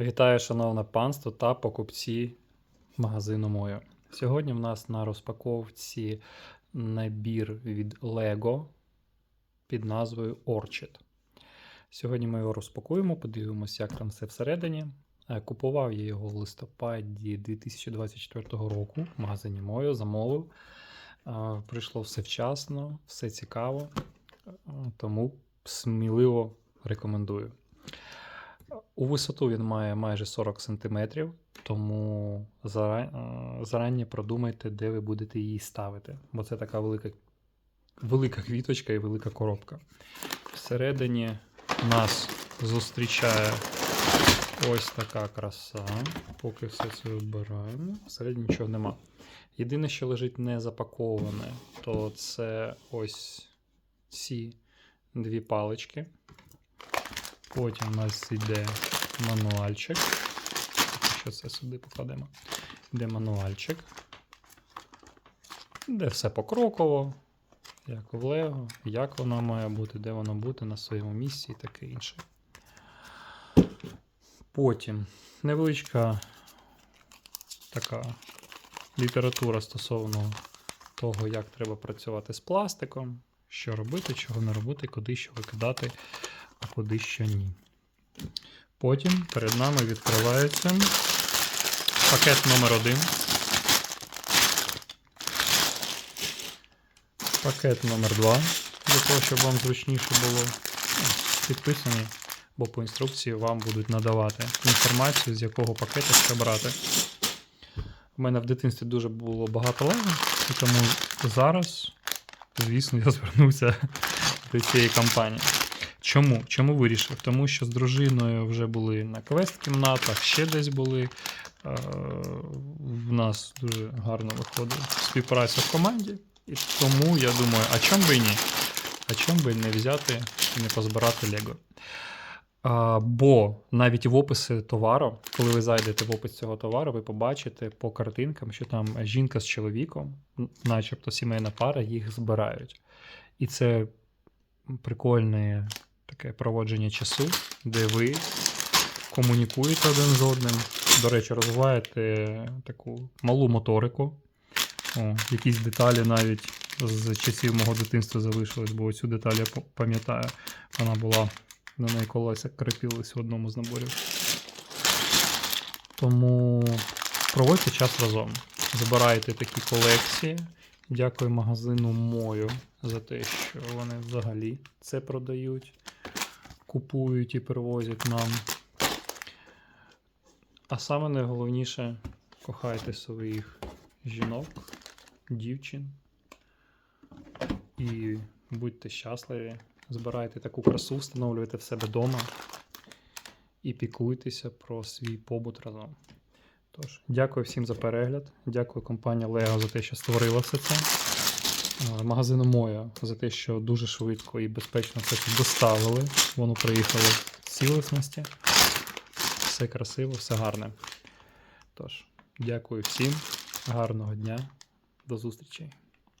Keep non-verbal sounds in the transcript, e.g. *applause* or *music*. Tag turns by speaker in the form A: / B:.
A: Вітаю, шановне панство та покупці магазину Мою. Сьогодні в нас на розпаковці набір від Lego під назвою Orchid. Сьогодні ми його розпакуємо, подивимося, як там все всередині. Е, Купував я його в листопаді 2024 року в магазині Мою, замовив. Е, Прийшло все вчасно, все цікаво, е, тому сміливо рекомендую. У висоту він має майже 40 см, тому е, зарані продумайте, де ви будете її ставити. Бо це така велика, велика квіточка і велика коробка. Всередині нас зустрічає ось така краса. Поки все це вибираємо. Всередині нічого нема. Єдине, що лежить не запаковане, то це ось ці дві палички. Потім у нас йде мануальчик. Що це сюди покладемо? Йде мануальчик. Де все покроково, як в Лего, як вона має бути, де воно бути на своєму місці і таке інше. Потім невеличка така література стосовно того, як треба працювати з пластиком, що робити, чого не робити, куди що викидати а куди що ні. Потім перед нами відкривається пакет номер 1 Пакет номер 2 для того, щоб вам зручніше було. Підписані, бо по інструкції вам будуть надавати інформацію, з якого пакета що брати. У мене в дитинстві дуже було багато лего, тому зараз, звісно, я звернувся *laughs* до цієї компанії. Чому? Чому вирішив? Тому що з дружиною вже були на квест-кімнатах, ще десь були. Е, В нас дуже гарно виходить співпраця в команді. І тому я думаю, а чому би і ні? А чому би не взяти і не позбирати Лего? А, бо навіть в описи товару, коли ви зайдете в опис цього товару, ви побачите по картинкам, що там жінка з чоловіком, начебто сімейна пара, їх збирають. І це прикольне таке проводження часу, де ви комунікуєте один з одним. До речі, розвиваєте таку малу моторику. О, якісь деталі навіть з часів мого дитинства залишились, бо цю деталь я пам'ятаю. Вона була на неї колеса крепились в одному з наборів. Тому проводьте час разом. Збирайте такі колекції. Дякую магазину Мою за те, що вони взагалі це продають, купують і привозять нам. А саме найголовніше кохайте своїх жінок, дівчин і будьте щасливі. Збирайте таку красу, встановлюйте в себе вдома і піклуйтеся про свій побут разом. Тож, дякую всім за перегляд. Дякую компанії Lego за те, що створила все це. Е, Магазину Моя за те, що дуже швидко і безпечно це доставили. Воно приїхало в цілісності. Все красиво, все гарне. Тож, дякую всім, гарного дня, до зустрічі.